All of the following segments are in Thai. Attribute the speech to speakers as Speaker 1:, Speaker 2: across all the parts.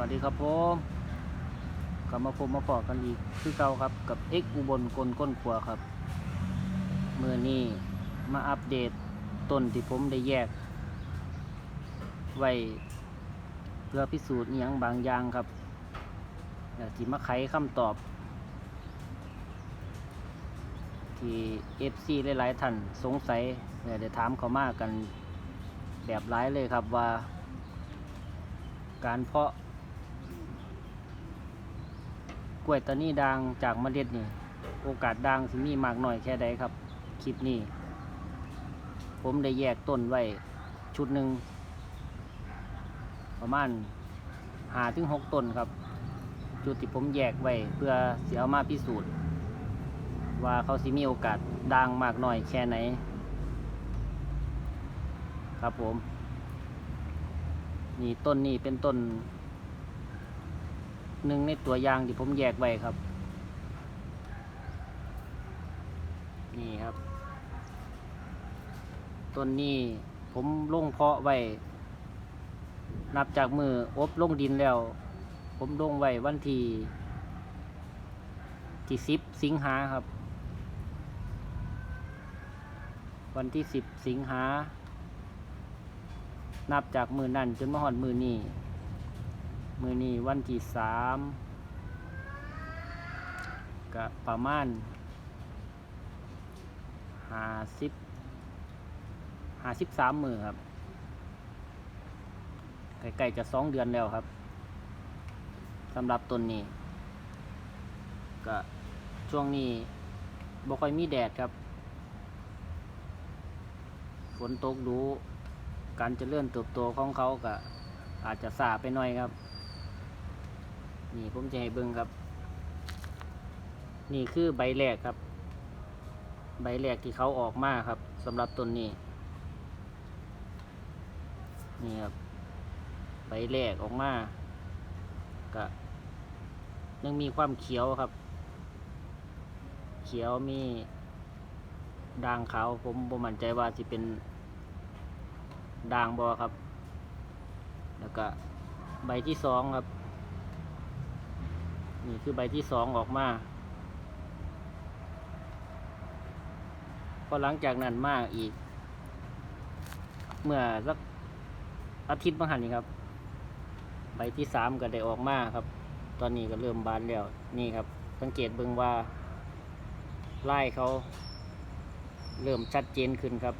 Speaker 1: วัสดีครับผมกลับมาพบมาปอกกันอีกคือเก่าครับกับเอ็กอุบลกลก้นขัวครับเมื่อนี้มาอัปเดตต้นที่ผมได้แยก ไว้เพื่อพิสูจน์อหย่างบางอย่างครับแล้วที่มาไขคำตอบ ที่เอฟซีหลาย ๆ ท่านสงสัยเนี่ยเดี๋ยวถามเขามากันแบบร้ายเลยครับว่าการเพาะ กล้วยตานีด่างจากเมล็ดนี่ โอกาสด่างสิมีมากหน่อยแค่ใดครับ คลิปนี้ ผมได้แยกต้นไว้ชุดหนึ่งประมาณหาถึงหกต้นครับ จุดที่ผมแยกไว้เพื่อเสียมาพิสูจน์ ว่าเขาสิมีโอกาสด่างมากหน้อยแค่ไหน ครับผม นี่ต้นนี้เป็นต้น หนึ่งในตัวยางที่ผมแยกไว้ครับ นี่ครับ ต้นนี้ผมลงเพาะไว้ นับจากมืออบลงดินแล้ว ผมลงไว้วันที่ที่สิบสิงหาครับ วันที่สิบสิงหานับจากมือนั่นจนมาหอดมือนี้ มือนี้วันที่สามก็ประมาณห้าสิบห้าสิบสามมือครับใกล้ๆจะสองเดือนแล้วครับสำหรับต้นนี้ก็ช่วงนี้บ่ค่อยมีแดดครับ ฝนตกดู การเจะเลื่อนเติบโตของเขาก็อาจจะสาไปหน่อยครับ นี่ผมจะให้เบิ่งครับ นี่คือใบแรกครับ ใบแรกที่เขาออกมาครับสำหรับต้นนี้ นี่ครับ ใบแรกออกมาก็ยังมีความเขียวครับ เขียวมีด่างขาวผมบ่มั่นใจว่าสิเป็นด่างบอครับ แล้วก็ใบที่สองครับ นี่คือใบที่สองออกมาพอหลังจากนั้นมากอีก เมื่อสักอาทิตย์บาหันนี่ครับ ใบที่สามก็ได้ออกมาครับ ตอนนี้ก็เริ่มบานแล้วนี่ครับ สังเกตเบิ่งว่าไล่เขาเริ่มชัดเจนขึ้นครับ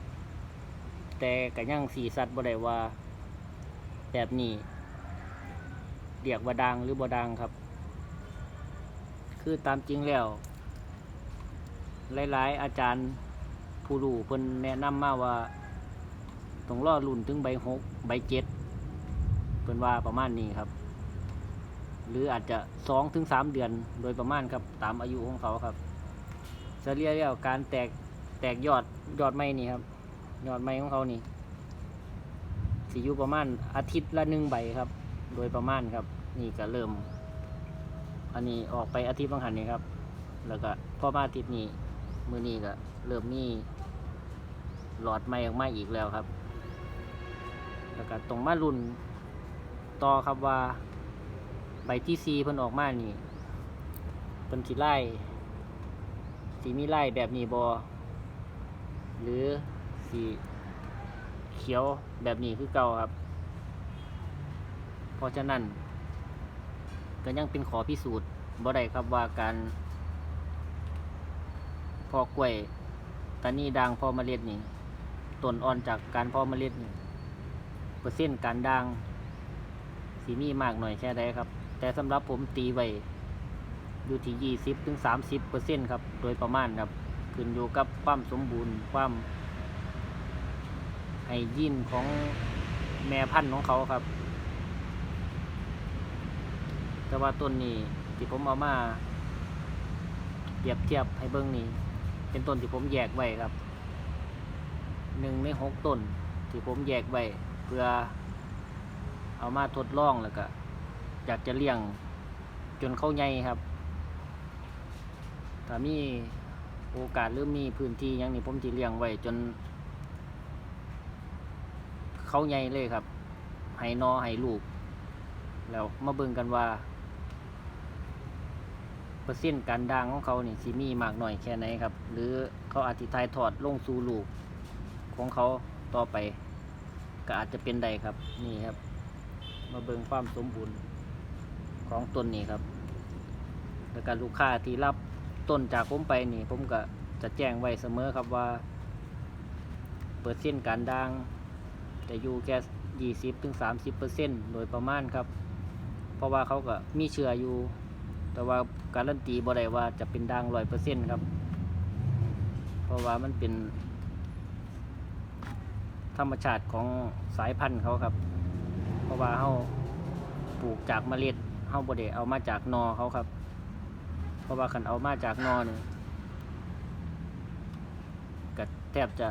Speaker 1: แต่ก็ยังสีสัตว์บ่ได้ว่า แบบนี้เรียกว่าดังหรือบ่ดังครับ คือตามจริงแล้ว หลาย ๆ อาจารย์ผู้รู้เพิ่นแนะนำมาว่าต้องรอรุ่นถึงใบหกใบเจ็ดเพิ่นว่าประมาณนี้ครับ หรืออาจจะสองถึงสามเดือนโดยประมาณครับตามอายุของเขาครับเฉลี่ยแล้วการแตกแตกยอดยอดไม้นี่ครับ ยอดไม้ของเขานี่สิอยู่ประมาณอาทิตย์ละหนึ่งใบครับ โดยประมาณครับ นี่ก็เริ่ม อันนี้ออกไปอาทิตย์บางหันนี่ครับ แล้วก็พอมาอาทิตย์นี้มือนี้ก็เริ่มมีหลอดไม้ออกมาอีกแล้วครับ แล้วก็ตรงมารุ่นต่อครับว่าใบที่ซีเพิ่นออกมานี่เพิ่นสิไล่สีมีไล่แบบนี้บอหรือสีเขียวแบบนี้คือเก่าครับ เพราะฉะนั้น ก็ยังเป็นขอพิสูจน์บ่ได้ครับว่าการพอกล้วยตานี่ด่างพอเมล็ดนี่ต้นอ่อนจากการพอเมล็ดนี่เปอร์เซ็นต์การด่างสีมีมากหน่อยแค่ใดครับ แต่สำหรับผมตีไว้อยู่ที่ยี่สิบถึงสามสิบเปอร์เซ็นต์ครับ โดยประมาณครับ ขึ้นอยู่กับความสมบูรณ์ความไฮยีนของแม่พันธุ์ของเขาครับ แต่ว่าต้นนี้ที่ผมเอามาเปรียบเทียบให้เบิ้งนี่เป็นต้นที่ผมแยกไว้ครับหนึ่งในหกต้นที่ผมแยกไว้เพื่อเอามาทดลองแล้วก็อยากจะเลี้ยงจนเข้าใหญ่ครับถ้ามีโอกาสหรือมีพื้นที่ยังนี่ผมจะเลี้ยงไว้จน เข้าใหญ่เลยครับให้นอให้ลูก แล้วมาเบิ่งกันว่า เปอร์เซ็นต์การด่างของเขานี่สิมีมากหน่อยแค่ไหนครับ หรือเขาอาจสิทายถอดลงสู่ลูกของเขาต่อไป ก็อาจจะเป็นใดครับนี่ครับ มาเบิ่งความสมบูรณ์ของต้นนี้ครับ แล้วก็ลูกค้าที่รับต้นจากผมไปนี่ ผมก็จะแจ้งไว้เสมอครับว่า เปอร์เซ็นต์การด่างจะอยู่แค่ยี่สิบถึงสามสิบเปอร์เซ็นต์โดยประมาณครับ เพราะว่าเขาก็มีเชื้ออยู่ แต่ว่าการันตีบ่ได้ว่าจะเป็นด่างร้อยเปอร์เซ็นต์ครับ เพราะว่ามันเป็น ธรรมชาติของสายพันธุ์เขาครับ เพราะว่าเขาปลูกจากเมล็ดเขาบ่ได้เอามาจากนอเขาครับ เพราะว่าคันเอามาจากนอนี่ก็แทบจะ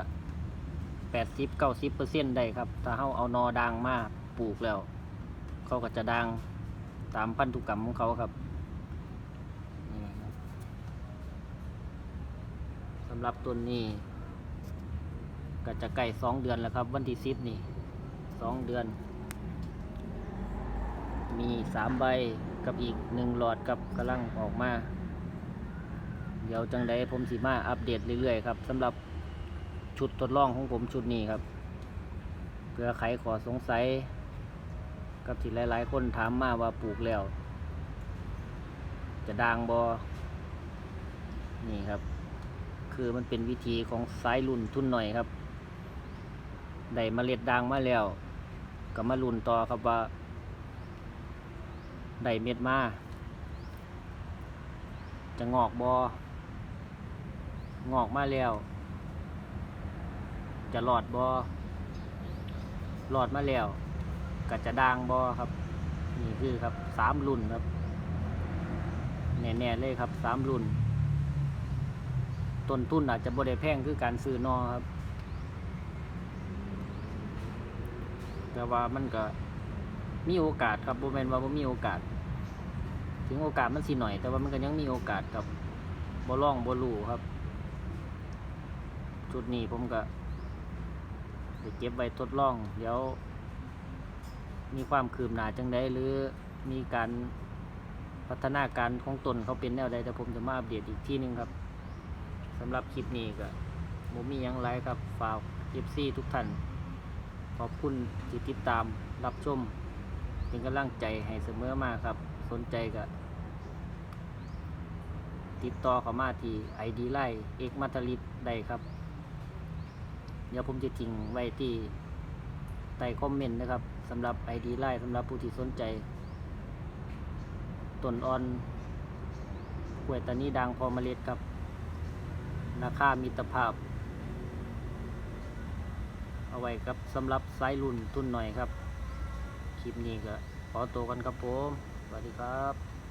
Speaker 1: แปดสิบเก้าสิบเปอร์เซ็นต์ได้ครับ ถ้าเขาเอานอดังมาปลูกแล้ว เขาก็จะดังตามพันธุกรรมของเขาครับนี่ครับสำหรับต้นนี้ ก็จะใกล้สองเดือนแล้วครับ วันที่สิบนี่สองเดือน มีสามใบกับอีกหนึ่งหลอดกับกำลังออกมา เดี๋ยวจังใดผมสิมาอัปเดตเรื่อยๆครับสำหรับชุดทดลองของผมชุดนี้ครับ เพื่อไขขอสงสัย กับที่หลายๆ คนถามมาว่าปลูกแล้ว จะด่างบอนี่ครับ คือมันเป็นวิธีของสายรุ่นทุนหน่อยครับได้เมล็ดด่างมาแล้ว ก็มารุ่นต่อครับว่าได้เม็ดมาจะงอกบองอกมาแล้ว จะหลอดบอหลอดมาแล้วก็จะด่างบอครับนี่คือครับสามรุ่นครับแน่ๆเลยครับสามรุ่น ต้นทุนอาจจะบ่ได้แพงคือการซื้อนอครับ แต่ว่ามันก็มีโอกาสครับบ่แม่นว่าบ่มีโอกาส ถึงโอกาสมันสิหน่อย แต่ว่ามันก็ยังมีโอกาสกับบ่ล่องบ่รู้ครับชุดนี้ผมก็จะเก็บไว้ทดลอง เดี๋ยว มีความคืบหน้าจังไดหรือมีการพัฒนาการของตนเขาเป็นแนวใดแต่ผมจะมาอัปเดตอีกที่นึงครับ สำหรับคลิปนี้ก็ผมมียังไรครับฝาก FC ทุกท่าน ขอบคุณที่ติดตามรับชม เป็นกำลังใจให้เสมอมาครับ สนใจก็ติดต่อเข้ามาที่ ID ไลเอกมัตลิปได้ครับ เดี๋ยวผมจะทิ้งไว้ที่ใต้คอมเมนต์นะครับสำหรับ ID ไลสำหรับผู้ที่สนใจต้นอ่อนกล้วยตานีดังพอเมล็ดครับ ราคามิตรภาพ เอาไว้ครับสำหรับไซรุ่นทุนหน่อยครับ คลิปนี้ก็ขอตัวกันครับผม สวัสดีครับ